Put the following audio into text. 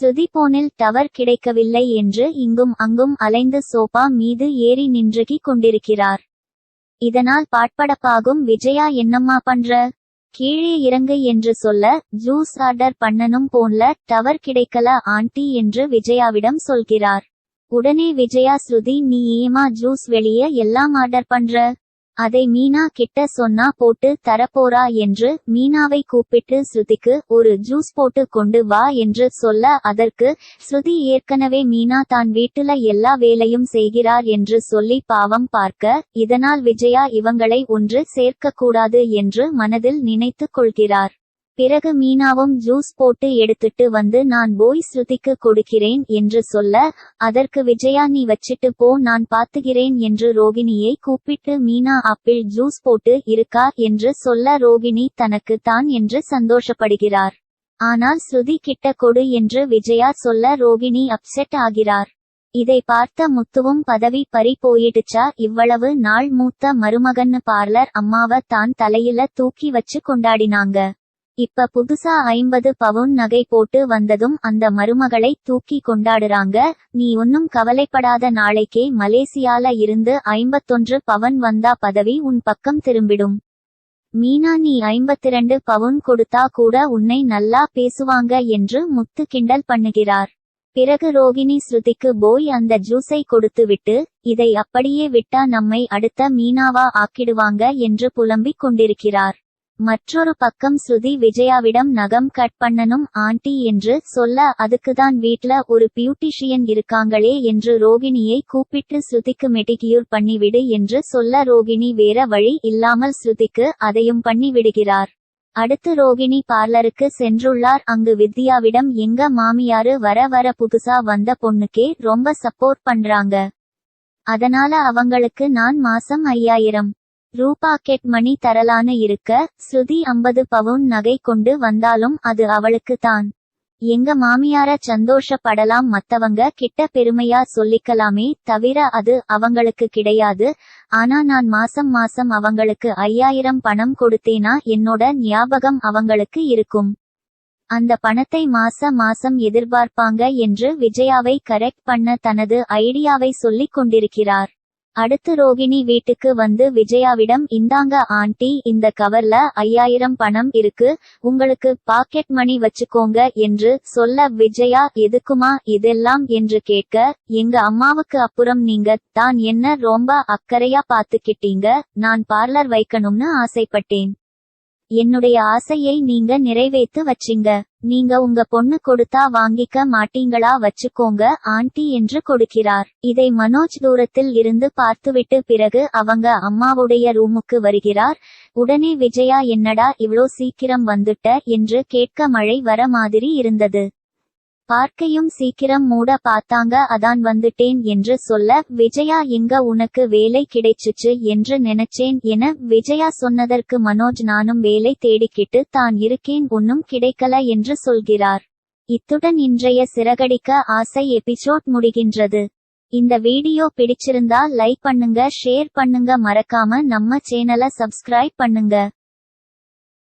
ஸ்ருதி போனில் டவர் கிடைக்கவில்லை என்று இங்கும் அங்கும் அலைந்து சோபா மீது ஏறி நின்றுகிக் கொண்டிருக்கிறார். இதனால் பாட்படப்பாகும் விஜயா என்னம்மா பண்ற? கீழே இறங்கு என்று சொல்ல ஜூஸ் ஆர்டர் பண்ணனும் போன்ல டவர் கிடைக்கல ஆண்டி என்று விஜயாவிடம் சொல்கிறார். உடனே விஜயா ஸ்ருதி நீ ஏமா ஜூஸ் வெளிய எல்லாம் ஆர்டர் பண்ற? அதை மீனா கிட்ட சொன்னா போட்டு தரப்போறா என்று மீனாவை கூப்பிட்டு ஸ்ருதிக்கு ஒரு ஜூஸ் போட்டு கொண்டு வா என்று சொல்ல அதற்கு ஸ்ருதி ஏற்கனவே மீனா தான் வீட்டுல எல்லா வேலையும் செய்கிறார் என்று சொல்லி பாவம் பார்க்க இதனால் விஜயா இவங்களை ஒன்று சேர்க்க கூடாது என்று மனதில் நினைத்து கொள்கிறார். பிறகு மீனாவும் ஜூஸ் போட்டு எடுத்துட்டு வந்து நான் போய் ஸ்ருதிக்கு கொடுக்கிறேன் என்று சொல்ல அதற்கு விஜயா நீ வச்சிட்டு போ நான் பாத்துகிறேன் என்று ரோகிணியை கூப்பிட்டு மீனா அப்பிள் ஜூஸ் போட்டு இருக்கா? என்று சொல்ல ரோகிணி தனக்கு தான் என்று சந்தோஷப்படுகிறார். ஆனால் ஸ்ருதி கிட்ட கொடு என்று விஜயா சொல்ல ரோகிணி அப்செட் ஆகிறார். இதை பார்த்த முத்துவும் பதவி பறி போயிடுச்சா? இவ்வளவு நாள் மூத்த மருமகன்னு பார்லர் அம்மாவ தான் தலையில தூக்கி வச்சு கொண்டாடினாங்க. இப்ப புதுசா ஐம்பது பவுன் நகை போட்டு வந்ததும் அந்த மருமகளை தூக்கி கொண்டாடுறாங்க. நீ ஒன்னும் கவலைப்படாத நாளைக்கே மலேசியால இருந்து ஐம்பத்தொன்று பவன் வந்தா பதவி உன் பக்கம் திரும்பிடும். மீனா நீ ஐம்பத்திரண்டு பவுன் கொடுத்தா கூட உன்னை நல்லா பேசுவாங்க என்று முத்து கிண்டல் பண்ணுகிறார். பிறகு ரோகிணி ஸ்ருதிக்கு போய் அந்த ஜூஸை கொடுத்துவிட்டு இதை அப்படியே விட்டா நம்மை அடுத்த மீனாவா ஆக்கிடுவாங்க என்று புலம்பிக் கொண்டிருக்கிறார். மற்றொரு பக்கம் ஸ்ருதி விஜயாவிடம் நகம் கட் பண்ணனும் ஆண்டி என்று சொல்ல அதுக்குதான் வீட்ல ஒரு பியூட்டிஷியன் இருக்காங்களே என்று ரோகிணியை கூப்பிட்டு ஸ்ருதிக்கு மெடிக்யூர் பண்ணிவிடு என்று சொல்ல ரோகிணி வேற வழி இல்லாமல் ஸ்ருதிக்கு அதையும் பண்ணி விடுகிறார் அடுத்து ரோகிணி பார்லருக்கு சென்றுள்ளார். அங்கு வித்யாவிடம் எங்க மாமியாரு வர வர புதுசா வந்த பொண்ணுக்கே ரொம்ப சப்போர்ட் பண்றாங்க. அதனால அவங்களுக்கு நான் மாசம் ஐயாயிரம். ரூபாக்கெட் மணி தரலான இருக்க ஸ்ருதி ஐம்பது பவுன் நகை கொண்டு வந்தாலும் அது அவளுக்கு தான் எங்க மாமியார சந்தோஷப்படலாம் மத்தவங்க கிட்ட பெருமையா சொல்லிக்கலாமே தவிர அது அவங்களுக்கு கிடையாது. ஆனா நான் மாசம் மாசம் அவங்களுக்கு ஐயாயிரம் பணம் கொடுத்தேனா என்னோட ஞாபகம் அவங்களுக்கு இருக்கும். அந்த பணத்தை மாச மாசம் எதிர்பார்ப்பாங்க என்று விஜயாவை கரெக்ட் பண்ண தனது ஐடியாவை சொல்லிக் கொண்டிருக்கிறார். அடுத்து ரோகிணி வீட்டுக்கு வந்து விஜயாவிடம் இந்தாங்க ஆண்டி இந்த கவர்ல ஐயாயிரம் பணம் இருக்கு உங்களுக்கு பாக்கெட் மணி வச்சுக்கோங்க என்று சொல்ல விஜயா எதுக்குமா இதெல்லாம்? என்று கேட்க எங்க அம்மாவுக்கு அப்புறம் நீங்க தான் என்ன ரொம்ப அக்கறையா பாத்துக்கிட்டீங்க நான் பார்லர் வைக்கணும்னு ஆசைப்பட்டேன். என்னுடைய ஆசையை நீங்க நிறைவேத்து வச்சிங்க. நீங்க உங்க பொண்ணு கொடுத்தா வாங்கிக்க மாட்டீங்களா வச்சுக்கோங்க ஆண்டி என்று கொடுக்கிறார். இதை மனோஜ் தூரத்தில் இருந்து பார்த்துவிட்டு பிறகு அவங்க அம்மாவுடைய ரூமுக்கு வருகிறார். உடனே விஜயா என்னடா இவ்ளோ சீக்கிரம் வந்துட்ட? என்று கேட்க மழை வர மாதிரி இருந்தது. பார்க்கையும் சீக்கிரம் மூட பார்த்தாங்க அதான் வந்துட்டேன் என்று சொல்ல விஜயா எங்க உனக்கு வேலை கிடைச்சுச்சு என்று நினைச்சேன் என விஜயா சொன்னதற்கு மனோஜ் நானும் வேலை தேடிக்கிட்டு தான் இருக்கேன் ஒன்னும் கிடைக்கல என்று சொல்கிறார். இத்துடன் இன்றைய சிறகடிக்க ஆசை எபிசோட் முடிகின்றது. இந்த வீடியோ பிடிச்சிருந்தா லைக் பண்ணுங்க ஷேர் பண்ணுங்க மறக்காம நம்ம சேனலை சப்ஸ்கிரைப் பண்ணுங்க.